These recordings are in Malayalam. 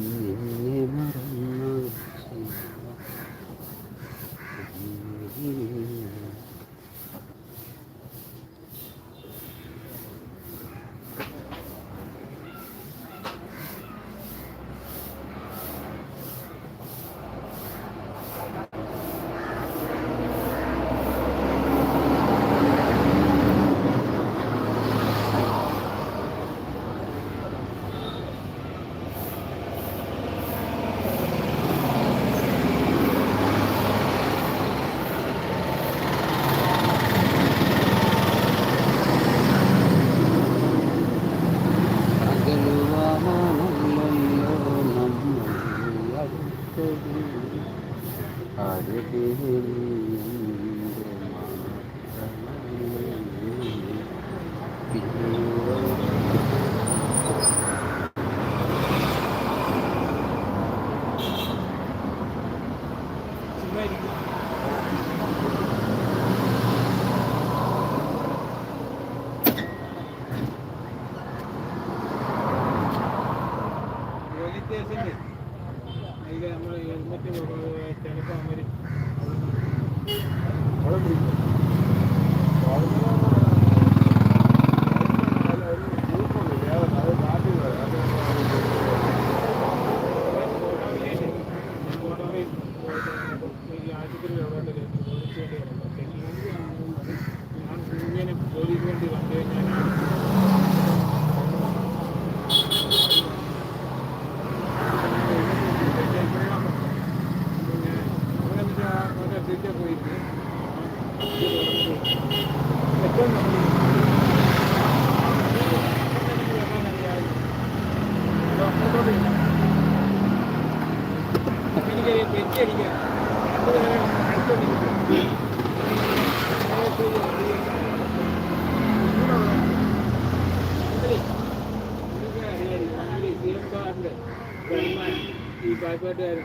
നിന്നെ അടുത്തത് പോലീസ്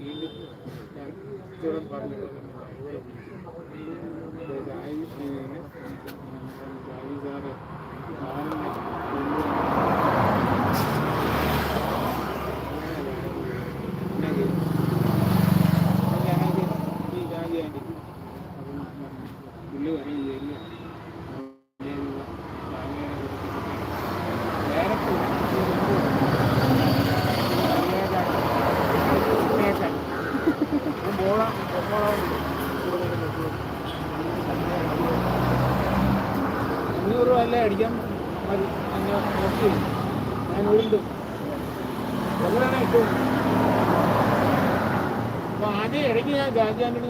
വീണ്ടും ഞാൻ ഇച്ചിരി പറഞ്ഞു സായി സാറ് ගෑනියන්නේ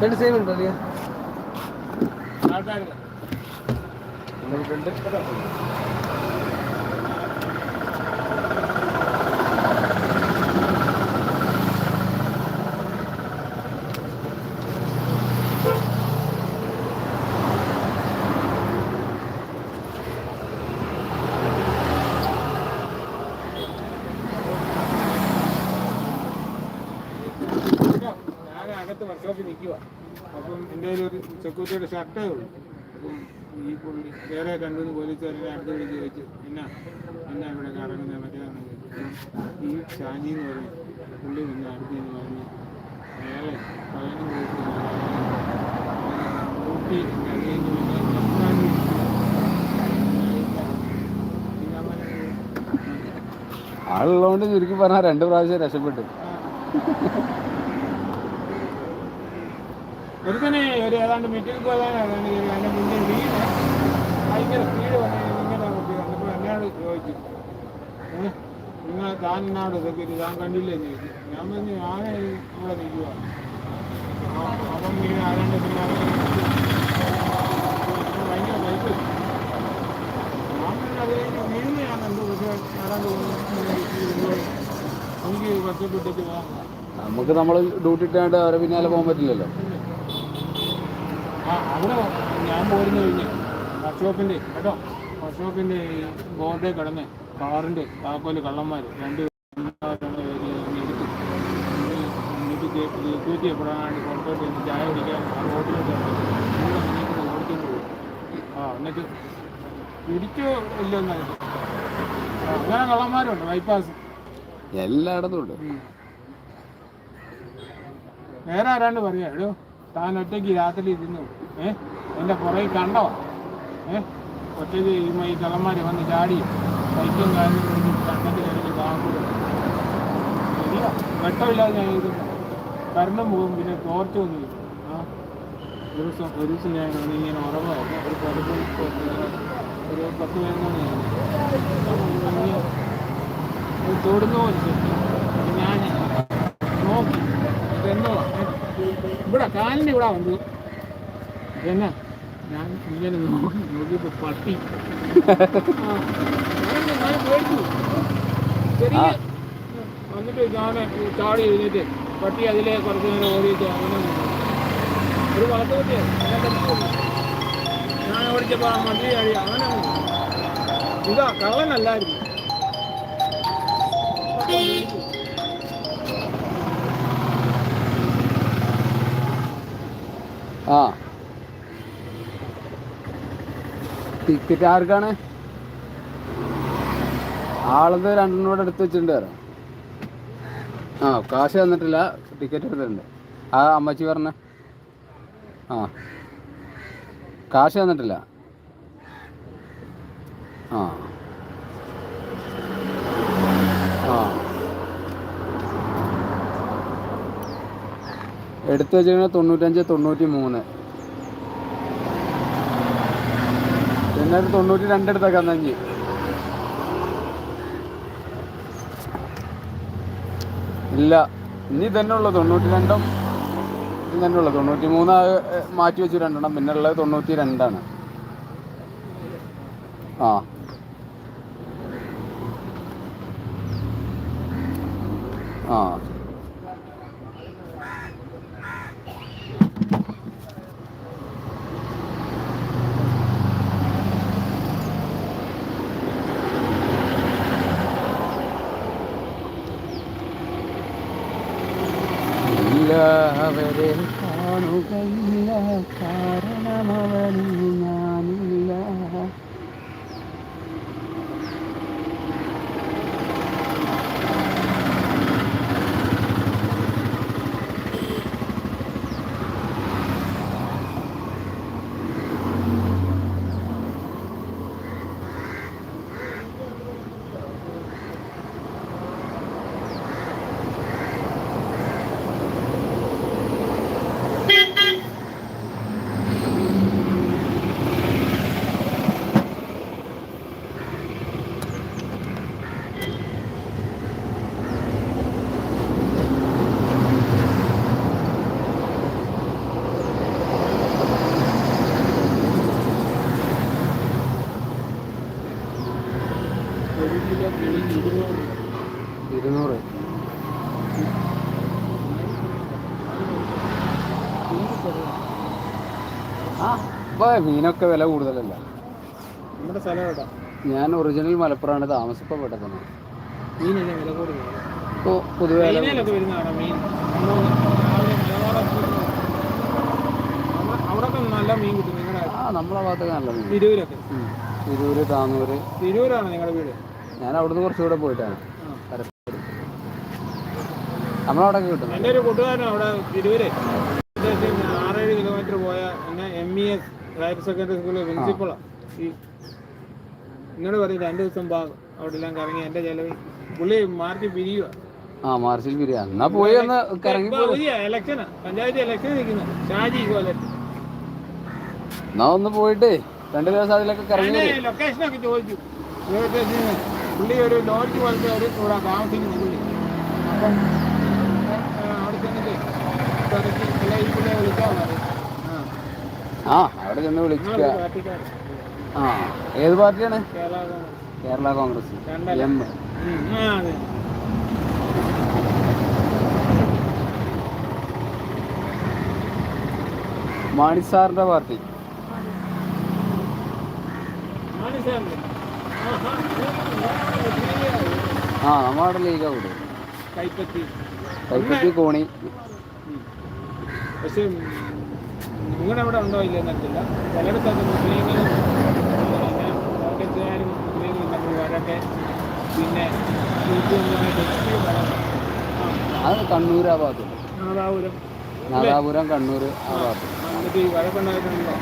രണ്ട് സേവ് ഉണ്ടോ അല്ലേ ആൾക്കാർ രണ്ട് ഞാൻ അകത്ത് വർക്ക്ഷോപ്പിൽ നിൽക്കുക അപ്പം എന്റെ കയ്യിൽ സെക്യൂരിറ്റിയുടെ ഷർട്ടേ ഉള്ളൂ. അപ്പം ഈ പുള്ളി വേറെ രണ്ടുമൂന്ന് പോലീസ് പോലീസുകാരെ അടുത്ത് വിളിച്ച് ചോദിച്ചു എന്നാ എന്നാ ഇവിടെ കറങ്ങുന്നത് മറ്റേതാണ് ഈ ഷാജി എന്ന് പറഞ്ഞു പുള്ളി നിന്ന് അടുത്ത് നിന്ന് പറഞ്ഞു അയാളെ പതിനൊന്ന് ദിവസം ഊട്ടി കഴിഞ്ഞ് ആളുള്ളതുകൊണ്ട് ചുരുക്കി പറഞ്ഞാൽ രണ്ട് പ്രാവശ്യം രക്ഷപ്പെട്ടു. ഒരുത്തനെ ഒരു ഏതാണ്ട് മെറ്റിൽ പോകാൻ അതിന്റെ മുന്നിൽ വീണ്. ഭയങ്കര സ്പീഡ് വന്നു ഇങ്ങനെ കുട്ടി കണ്ടപ്പോൾ എന്നോട് ചോദിച്ചു നിങ്ങൾ താൻ എന്നാട് ഇതൊക്കെ താൻ കണ്ടില്ലേ എന്ന് ചോദിച്ചു ഞാൻ പറഞ്ഞു ഞാൻ ഇവിടെ നിൽക്കുക അപ്പം ഇങ്ങനെ ആരാണ്ട് പിന്നെ ഭയങ്കര പൈപ്പ് ഞാൻ പിന്നെ അത് കഴിഞ്ഞ് ഞാൻ കണ്ടു പക്ഷേ പോകാം നമുക്ക് നമ്മൾ ഡ്യൂട്ടി ഇട്ടാണ്ട് അവരെ പിന്നാലെ പോകാൻ പറ്റില്ലല്ലോ. ആ അവിടെ ഞാൻ പോയിരുന്നു കഴിഞ്ഞ്. വർക്ക്ഷോപ്പിന്റെ കേട്ടോ? വർക്ക്ഷോപ്പിന്റെ ബോർഡേ കിടന്ന് കാറിന്റെ താക്കോൽ കള്ളന്മാർ രണ്ട് കൂറ്റി എപ്പോഴാണ്ട് പുറത്തോട്ട് ചെന്ന് ചായ കുടിക്കാൻ ആ റോഡിലോട്ട് ഓടിക്കൊണ്ട് പോയി ആ എന്നിട്ട് പിടിച്ചു ഇല്ലെന്നായിട്ട് അങ്ങനെ കള്ളന്മാരുണ്ട് ബൈപ്പാസ് എല്ലായിടത്തും ഉണ്ട്. വേറെ ആരാണ്ട് പറയാ? എടോ താൻ ഒറ്റയ്ക്ക് രാത്രി ഇരുന്നു. ഏ? എന്റെ പുറകിൽ കണ്ടോ ഏ? ഒറ്റയ്ക്ക് ഈ കള്ളന്മാർ വന്ന് ചാടി ബൈക്കും കാര്യം കഴിഞ്ഞ് താങ്കൂടെ ശരിയാ. വെട്ടമില്ലാതെ ഞാൻ ഇരുന്നു കറണ്ടും പോകും പിന്നെ ടോർച്ച് ഒന്നും ഇല്ല. ആ? ഒരു ദിവസം ഒരു ദിവസം ഞാൻ ഇങ്ങനെ ഉറങ്ങുമായിരുന്നു ഒരു ഒരു പത്ത് പതിനൊന്ന് മണി തൊടുന്ന പോലെ ഞാൻ നോക്കി. ഇതെന്നോ ഇവിടെ കാലിന്റെ ഇവിടെ വന്നു. ഞാൻ ഇങ്ങനെ നോക്കി പട്ടി. പേടിച്ചു ചെറിയ വന്നിട്ട് ഞാൻ ചാടി എഴുന്നേറ്റ് പട്ടി അതിലെ കുറച്ച് നേരം ഓടിയിട്ട് അങ്ങനെ ഒരു ഞാൻ ഓടിച്ചപ്പോൾ ആ മണ്ടി ചാടി അങ്ങനെ നിന്നു. ഇതാ കള്ളനല്ലായിരുന്നു. ആ. ടിക്കറ്റ് ആർക്കാണ്? ആളത് രണ്ടെണ്ണം കൂടെ എടുത്ത് വെച്ചിട്ടുണ്ട് ആ കാശ് തന്നിട്ടില്ല ടിക്കറ്റ് എടുത്തിട്ടുണ്ട്. ആ അമ്മച്ചി പറഞ്ഞ. ആ. കാശ് തന്നിട്ടില്ല. ആ. ആ. എടുത്തു വെച്ചിരിക്കുന്നത് തൊണ്ണൂറ്റഞ്ച് തൊണ്ണൂറ്റി മൂന്ന് ഒരു തൊണ്ണൂറ്റി രണ്ടെടുത്തൊക്കെ നഞ്ചി ഇല്ല ഇനി തന്നെ ഉള്ളു തൊണ്ണൂറ്റി രണ്ടും ഇനി തന്നെ ഉള്ളു. തൊണ്ണൂറ്റി മൂന്ന് മാറ്റി വെച്ചു രണ്ടെണ്ണം. പിന്നെ ഉള്ളത് തൊണ്ണൂറ്റി രണ്ടാണ്. ആ. ആ ഇല്ല അവരെ കാണുകയില്ല കാരണം അവനിൽ ഞാനില്ല ഒരു കിലോ കിളി ഇരുന്നൂറ് ഇരുന്നൂറ് ആ ഇപ്പൊ മീനൊക്കെ വില കൂടുതലല്ല? നമ്മുടെ സ്ഥലം എവിടാ? ഞാൻ ഒറിജിനൽ മലപ്പുറമാണ് തന്നെ മീനല്ലേ വില ഇപ്പോൾ പൊതുവെ വരുന്നതാണ് മീൻ? രാവിലെ അവിടെ നല്ല മീൻ കിട്ടും നിങ്ങളുടെ ആ നമ്മളെ ഭാഗത്തൊക്കെ നല്ല മീൻ. തിരൂരൊക്കെ? ഉം. തിരൂര് താന്നൂര് തിരൂരാണ് നിങ്ങളുടെ വീട്? ഞാൻ അവിടുന്ന് കുറച്ചുകൂടെ പോയിട്ടാണ്. നമ്മളവിടെ കിട്ടും. എന്റെ ഒരു കൂട്ടുകാരൻ അവിടെ തിരൂര്. ഏകദേശം ആറേഴ് കിലോമീറ്റർ പോയ എന്നെ M E S higher secondary സ്കൂളിലെ പ്രിൻസിപ്പളാണ് ഈ എന്നോട് പറയും രണ്ട് ദിവസം ബാ അവിടെ എല്ലാം കറങ്ങി എന്റെ ചെലവിൽ പുള്ളി മാർച്ച് പിരിയുക ആ മാർച്ചിൽ ബിരിയാ എന്നാ പോയി ഒന്ന് കറങ്ങി ഇലക്ഷനാ പഞ്ചായത്ത് ഇലക്ഷൻ നിൽക്കുന്നു. ഷാജി കോലൻ എന്നാ ഒന്ന് പോയിട്ട് രണ്ട് ദിവസം അതിലൊക്കെ കറങ്ങി ലൊക്കേഷനൊക്കെ ചോദിച്ചു. പുള്ളി ഒരു ലോഡ്ജ് പോലത്തെ ഒരു കൂടെ താമസിക്കുന്നു പുള്ളി. അപ്പം അവിടെ ചെന്നിട്ട് തിരക്കി അല്ല ഈ പുള്ളിയെ വിളിക്കാൻ പറയും. ആ അവിടെ ചെന്ന് വിളിക്കുക. ആ ഏത് പാർട്ടിയാണ്? കേരള കോൺഗ്രസ്. എം. മാണി സാറിന്റെ പാർട്ടി. ആ നമ്മുടെ ലീഗ കൂടെ കൈപ്പത്തി. കൈപ്പറ്റി കോണി. പക്ഷെ നിങ്ങളുടെ അവിടെ ഉണ്ടോ ഇല്ലെന്നറിയില്ല ചിലയിടത്തൊക്കെ മുസ്ലിങ്ങളും പിന്നെ മുസ്ലിങ്ങളും തമ്മിൽ വഴക്കെ പിന്നെ അത് കണ്ണൂർ ആ ഭാഗത്ത്. നാദാപുരം. നാദാപുരം കണ്ണൂർ ആ ഭാഗത്ത്. എന്നിട്ട് ഈ വഴക്കുണ്ടായിട്ടുണ്ടോ?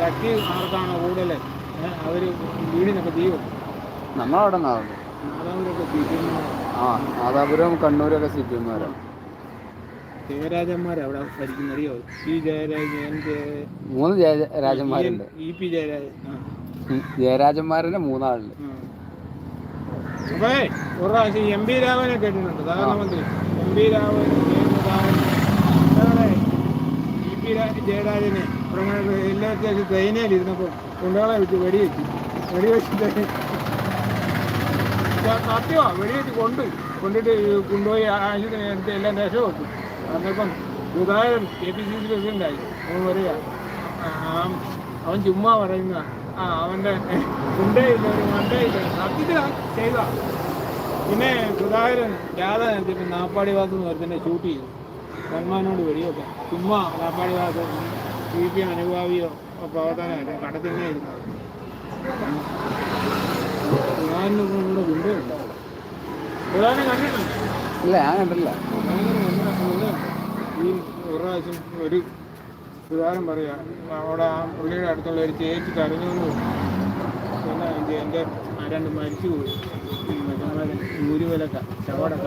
ശക്തി ആർക്കാണോ കൂടുതൽ അവർ വീടിനൊക്കെ തീ നമ്മളവിടെ നാദാപുരം നാദാപുരമൊക്കെ തീ ആ നാദാപുരം കണ്ണൂരൊക്കെ സി പി എമ്മാരാണ് ജയരാജന്മാർ അവിടെ പി ജയരാജൻ ജയ- മൂന്ന് ജയരാജന്മാരുണ്ട് ഇ പി ജയരാജൻ ജയരാജന്മാരുടെ മൂന്നാളുണ്ട്. ആ. അപ്പേ ഒരു പ്രാവശ്യം എം പി രാമനെ കേട്ടിട്ടുണ്ട്. പ്രധാനമന്ത്രി M P Raman E P ജയരാജനെ എല്ലാ ട്രെയിനിൽ ഇരുന്നപ്പോൾ കൊണ്ടുകളെ വെച്ച് വെടിവെച്ചു. വെടിവെച്ചിട്ട് സത്യമാ വെടിവെച്ച് കൊണ്ട് കൊണ്ടിട്ട് കൊണ്ടുപോയി ആശുപത്രി എല്ലാം രക്ഷപ്പെട്ടു. അന്നപ്പം Sudhakaran K P C C പ്രസിഡന്റായി അവൻ വരിക. അവൻ ചുമ്മാ പറയുന്ന ആ അവന്റെ ഉണ്ടയില്ല ഒരു മണ്ടയില്ല സത്യത്തിലാ ചെയ്ത. പിന്നെ സുധാകരൻ രാധ നേരത്തെ നാപ്പാടി ഭാഗത്ത് നിന്ന് ഷൂട്ട് ചെയ്തു. സൽമാനോട് വെടിയൊക്കെ ചുമ്മാ നാപ്പാടി ഭാഗത്ത് സി പി അനുഭാവിയോ പ്രവർത്തനമല്ല കടത്തിന്നെ ഇരുന്നത് സുധാകരന് കൂടെ കണ്ടിട്ടുണ്ട് ഇല്ല ഞാൻ കണ്ടില്ല ഈ ഒരു പ്രാവശ്യം ഒരു സുധാരം പറയാ. അവിടെ ആ പുള്ളിയുടെ അടുത്തുള്ള ഒരു ചേച്ചി കരഞ്ഞു പിന്നെ എന്റെ ആരാണ്ട് മരിച്ചു പോയി ഈ മറ്റന്മാര് ഊരുവലക്ക ചവടക്ക.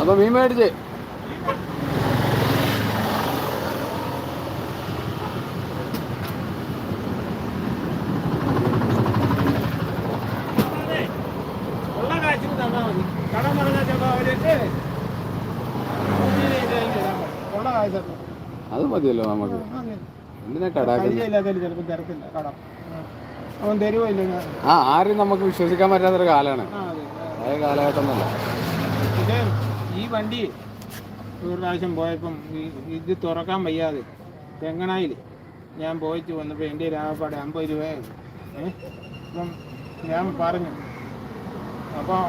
ഉള്ള മീൻ മേടിച്ച്. അത് മതിയല്ലോ നമുക്ക്. ആ. ആരും നമുക്ക് വിശ്വസിക്കാൻ പറ്റാത്തൊരു കാലമാണ് ആ കാലഘട്ടം ഇത് ഈ വണ്ടി ഒരു പ്രാവശ്യം പോയപ്പം ഇത് തുറക്കാൻ വയ്യാതെ തെങ്ങണായിൽ ഞാൻ പോയിട്ട് വന്നപ്പോൾ എന്റെ രാപ്പാടെ അമ്പത് രൂപയാണ് അപ്പം ഞാൻ പറഞ്ഞു അപ്പോൾ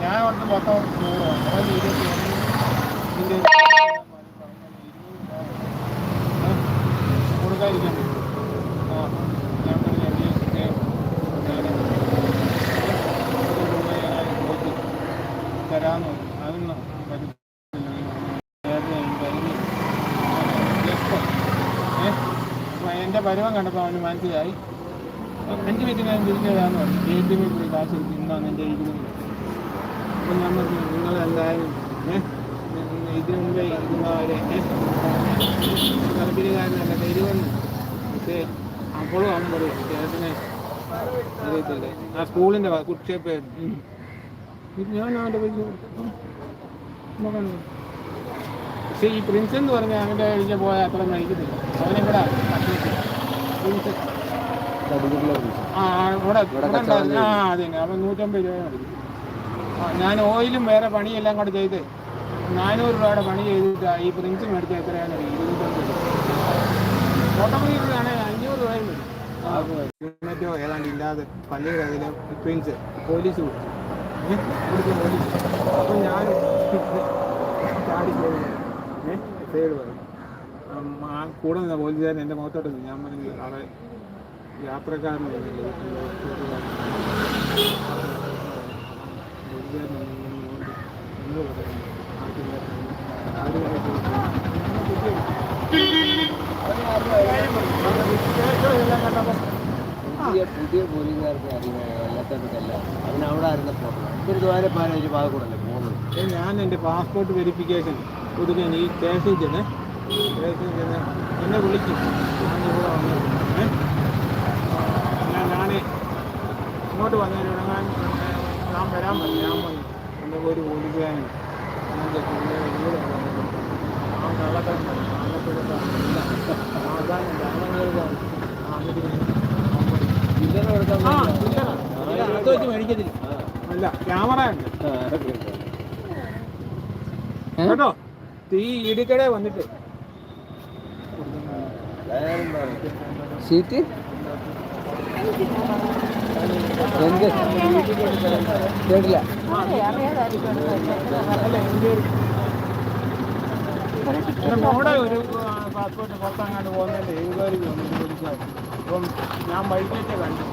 ഞാൻ അവിടുത്തെ മൊത്തം നൂറ് ഇരുപത്തി ഇതിന്റെ കൊടുക്കാതിരിക്കാൻ പറ്റും ആ ഞാൻ പറഞ്ഞു നീ ഇതേ ഞാൻ പോയിട്ട് തരാമെന്ന് പറഞ്ഞു അതൊന്നും പറ്റത്തില്ല ചേട്ടനെ കരുതി ജസ്റ്റ് ഏ അപ്പോൾ എന്റെ പരുവം കണ്ടപ്പോൾ അവന് മനസ്സിലായി. അഞ്ച് മിനിറ്റ് ഞാൻ തിരിച്ചു വരാമെന്ന് പറഞ്ഞു എ ടി എമ്മിൽ പോയി കാശ് ഇന്നാണ് എന്റെ ഇരിക്കുന്നത് അപ്പം ഞാൻ ഏ ഇതിനു മുമ്പേ ഇരിക്കുന്നവരെ കലപ്പിരിക്കാരനല്ല തരുമെന്ന് പക്ഷേ ഈ പ്രിൻസ് എന്ന് പറഞ്ഞാൽ അവന്റെ കഴിഞ്ഞ പോയാൽ അത്ര കഴിക്കത്തില്ല അവനെ കൂടെ നൂറ്റമ്പത് രൂപ ഞാൻ ഓയിലും വേറെ പണിയെല്ലാം കൂടെ ചെയ്ത് നാനൂറ് രൂപയുടെ പണി ചെയ്തിട്ട് ഈ പ്രിൻസ് മേടിച്ച എത്രയാണ്? അഞ്ഞൂറ് രൂപയും ഏതാണ്ട് ഇല്ലാതെ പള്ളിയുടെ അതിലെ പ്രിൻസ് പോലീസ് കൊടുത്തു അപ്പൊ ഇവിടുത്തെ പോലീസ് അപ്പം ഞാൻ ചാടി ഏഹ് സൈഡ് പറഞ്ഞു കൂടെ നിന്ന പോലീസുകാരൻ എന്റെ മുഖത്തോട്ട്. ഞാൻ പറഞ്ഞു അവിടെ യാത്രക്കാരൻ പുതിയ പോലീസുകാർക്ക് അറിയാം. അവിടെ ആരുന്ന പ്രോബ്ലം ഒരു ദ്വാരപ്പാലം ഒരു ഭാഗം കൂടെ അല്ലേ പോകുന്നത്? ഞാൻ എന്റെ പാസ്പോർട്ട് വെരിഫിക്കേഷൻ പുതുക്കാൻ ഈ സ്റ്റേഷനിൽ ചെന്ന് എന്നെ വിളിക്കും ഞാൻ ഇവിടെ വന്നു ഞാൻ ഞാൻ ഇങ്ങോട്ട് വന്നതിന് ഞാൻ ഞാൻ വരാൻ പറ്റും ഞാൻ വന്നു. എന്റെ ഒരു ഓടിക്കാനും ആ മേടിക്കത്തില്ല അല്ല ക്യാമറ ഉണ്ട്. കേട്ടോ? തീ ഇടിക്കടെ വന്നിട്ട്. സീറ്റ്? എന്ത്? കേട്ടില്ല. ഒരു പാസ്പോർട്ട് പുറത്തങ്ങാണ്ട് പോകുന്നതിന്റെ അപ്പം ഞാൻ വൈകിട്ട് കണ്ടു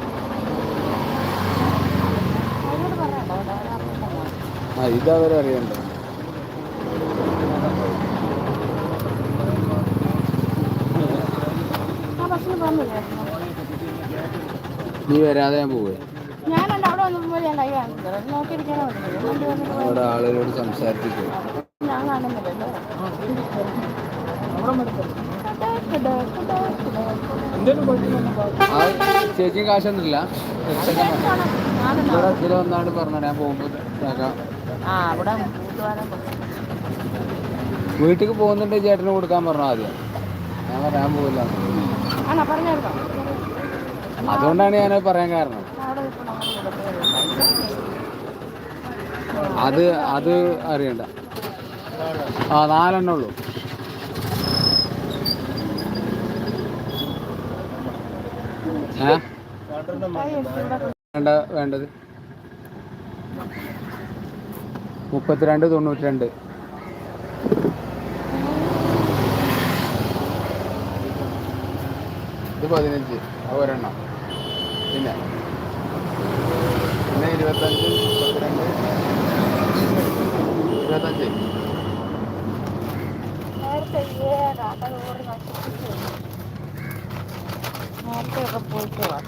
ആ ഇതവരെ അറിയണ്ട നീ വരാതെ ഞാൻ പോവേ. അവിടെ ആളുകളോട് സംസാരിപ്പിക്കും ചേച്ചി കാശൊന്നുമില്ല? ഇവിടെ ഇതിൽ വന്നാണ്ട് പറഞ്ഞു ഞാൻ പോകുമ്പോൾ കൊടുത്തു. വീട്ടിൽ പോകുന്നുണ്ട് ചേട്ടന് കൊടുക്കാൻ പറഞ്ഞു ആദ്യം ഞാൻ പറയാൻ പോകില്ല അതുകൊണ്ടാണ് ഞാൻ പറയാൻ കാരണം. അത് അത് അറിയണ്ട. ആ നാലെണ്ണേ ഉള്ളൂ. വേണ്ടത്. മുപ്പത്തിരണ്ട് തൊണ്ണൂറ്റി രണ്ട് ഇത് പതിനഞ്ച്. അത് ഒരെണ്ണം. പിന്നെ. പിന്നെ ഇരുപത്തഞ്ച് മുപ്പത്തിരണ്ട്. ഇരുപത്തഞ്ച്. നേരത്തെ ഒക്കെ പോയിട്ട് വാ.